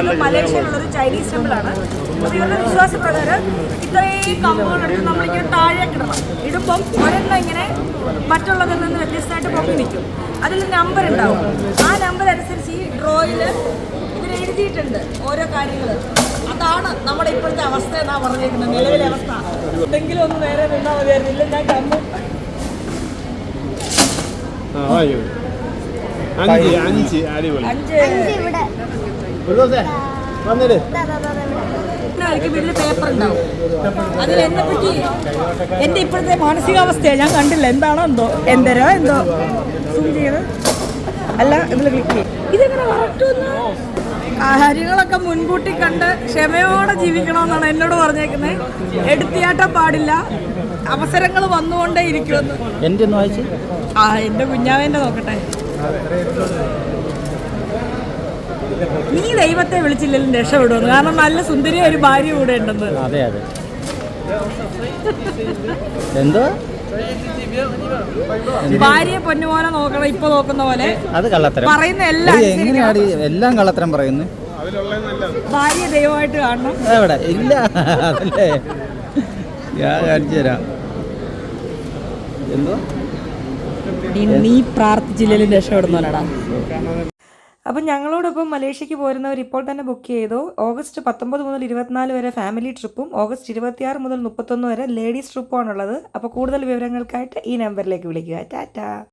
Temple മലേഷ്യയിലുള്ള ഒരു Chinese ടെമ്പിളാണ് അപ്പോൾ ഇവരുടെ വിശ്വാസപ്രകാരം ഇത്രയും കമ്പുകൾ എടുത്ത് നമ്മളിങ്ങനെ താഴെ കിടണം ഇടുമ്പം ഒരെണ്ണം ഇങ്ങനെ മറ്റുള്ളതിൽ നിന്ന് വ്യത്യസ്തമായിട്ട് പൊക്കി നിൽക്കും. അതിൽ നമ്പർ ഉണ്ടാവും. ആ നമ്പർ അനുസരിച്ച് ഈ ഡ്രോയിൽ ഇതിൽ എഴുതിയിട്ടുണ്ട് ഓരോ കാര്യങ്ങൾ അതാണ് നമ്മുടെ ഇപ്പോഴത്തെ അവസ്ഥ എന്നാ പറഞ്ഞിരിക്കുന്നത് നിലവിലെ അവസ്ഥ. എന്തെങ്കിലും ഒന്ന് നേരെ നിന്നാൽ മതിയായിരുന്നില്ല ഞാൻ കമ്പും ആ വായു അഞ്ച് അഞ്ച്. അടിപൊളി. അഞ്ച്. ഇവിടെ. ഒരു ദിവസേ വന്നിട്ട്. പേപ്പർ ഉണ്ടാവും. അതിൽ എന്നെ പറ്റി. എന്റെ ഇപ്പോഴത്തെ മാനസികാവസ്ഥയാണ് ഞാൻ കണ്ടില്ല. എന്താണോ എന്തോ. എന്തരോ എന്തോ. അല്ല ഇതിൽ ക്ലിക്ക് ചെയ്യും. ഇതെങ്ങനെ കാര്യങ്ങളൊക്കെ മുൻകൂട്ടി കണ്ട് ക്ഷമയോടെ ജീവിക്കണമെന്നാണ് എന്നോട് പറഞ്ഞേക്കുന്നത് എടുത്തിയാട്ടം പാടില്ല. അവസരങ്ങൾ വന്നുകൊണ്ടേ ഇരിക്കുമെന്ന്. ആ എന്റെ കുഞ്ഞാവേന്റെ നോക്കട്ടെ. നീ ദൈവത്തെ വിളിച്ചില്ലെങ്കിലും രക്ഷപ്പെടുമെന്ന്. കാരണം നല്ല സുന്ദരിയ ഒരു ഭാര്യ കൂടെ ഉണ്ടെന്ന്. അതെ അതെ. എന്തോ? ഭാര്യയെ പൊന്നുപോലെ നോക്കണം ഇപ്പൊ നോക്കുന്ന പോലെ. അത് കള്ളത്തരം. പറയുന്ന എല്ലാം. എങ്ങനെയാണ് എല്ലാം കള്ളത്തരം പറയുന്നു? ഭാര്യ ദൈവമായിട്ട് കാണണം. എവിടെ? ഇല്ല അതല്ലേ. ഞാൻ കാണിച്ചു തരാം. എന്തോ? നീ- പ്രാർത്ഥിച്ചില്ലെങ്കിലും രക്ഷപ്പെടുന്നവനടാ അപ്പം ഞങ്ങളോടൊപ്പം മലേഷ്യക്ക് പോരുന്നവർ ഇപ്പോൾ തന്നെ ബുക്ക് ചെയ്തു. ഓഗസ്റ്റ് പത്തൊമ്പത് മുതൽ ഇരുപത്തിനാല് വരെ ഫാമിലി ട്രിപ്പും ഓഗസ്റ്റ് ഇരുപത്തിയാറ് മുതൽ മുപ്പത്തൊന്ന് വരെ ലേഡീസ് ട്രിപ്പും ആണുള്ളത്. അപ്പോൾ കൂടുതൽ വിവരങ്ങൾക്കായിട്ട് ഈ നമ്പറിലേക്ക് വിളിക്കുക. ടാറ്റാ.